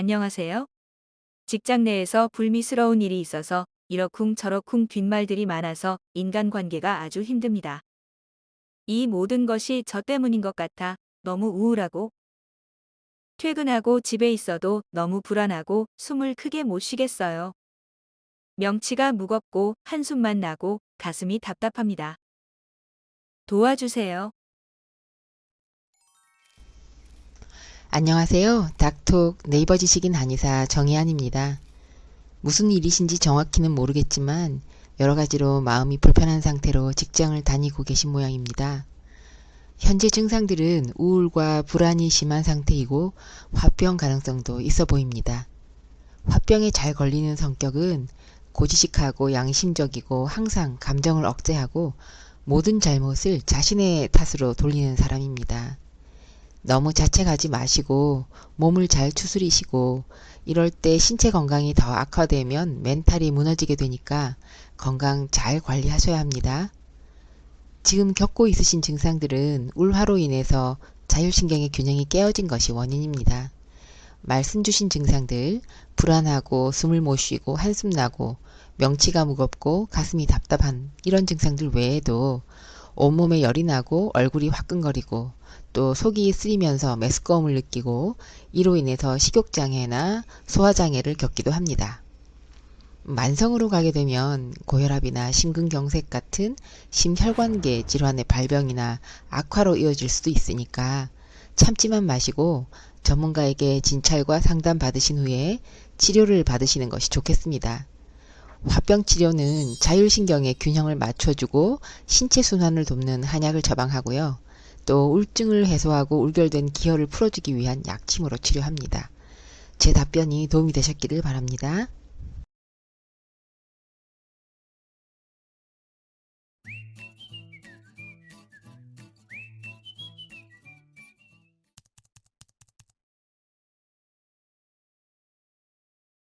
안녕하세요. 직장 내에서 불미스러운 일이 있어서 이러쿵 저러쿵 뒷말들이 많아서 인간관계가 아주 힘듭니다. 이 모든 것이 저 때문인 것 같아 너무 우울하고 퇴근하고 집에 있어도 너무 불안하고 숨을 크게 못 쉬겠어요. 명치가 무겁고 한숨만 나고 가슴이 답답합니다. 도와주세요. 안녕하세요. 닥톡 네이버 지식인 한의사 정혜안입니다. 무슨 일이신지 정확히는 모르겠지만 여러 가지로 마음이 불편한 상태로 직장을 다니고 계신 모양입니다. 현재 증상들은 우울과 불안이 심한 상태이고 화병 가능성도 있어 보입니다. 화병에 잘 걸리는 성격은 고지식하고 양심적이고 항상 감정을 억제하고 모든 잘못을 자신의 탓으로 돌리는 사람입니다. 너무 자책하지 마시고 몸을 잘 추스리시고 이럴 때 신체 건강이 더 악화되면 멘탈이 무너지게 되니까 건강 잘 관리하셔야 합니다. 지금 겪고 있으신 증상들은 울화로 인해서 자율신경의 균형이 깨어진 것이 원인입니다. 말씀 주신 증상들, 불안하고 숨을 못 쉬고 한숨 나고 명치가 무겁고 가슴이 답답한 이런 증상들 외에도 온몸에 열이 나고 얼굴이 화끈거리고 또 속이 쓰리면서 메스꺼움을 느끼고 이로 인해서 식욕장애나 소화장애를 겪기도 합니다. 만성으로 가게 되면 고혈압이나 심근경색 같은 심혈관계 질환의 발병이나 악화로 이어질 수도 있으니까 참지만 마시고 전문가에게 진찰과 상담 받으신 후에 치료를 받으시는 것이 좋겠습니다. 화병 치료는 자율신경의 균형을 맞춰주고 신체 순환을 돕는 한약을 처방하고요. 또 우울증을 해소하고 울결된 기혈을 풀어주기 위한 약침으로 치료합니다. 제 답변이 도움이 되셨기를 바랍니다.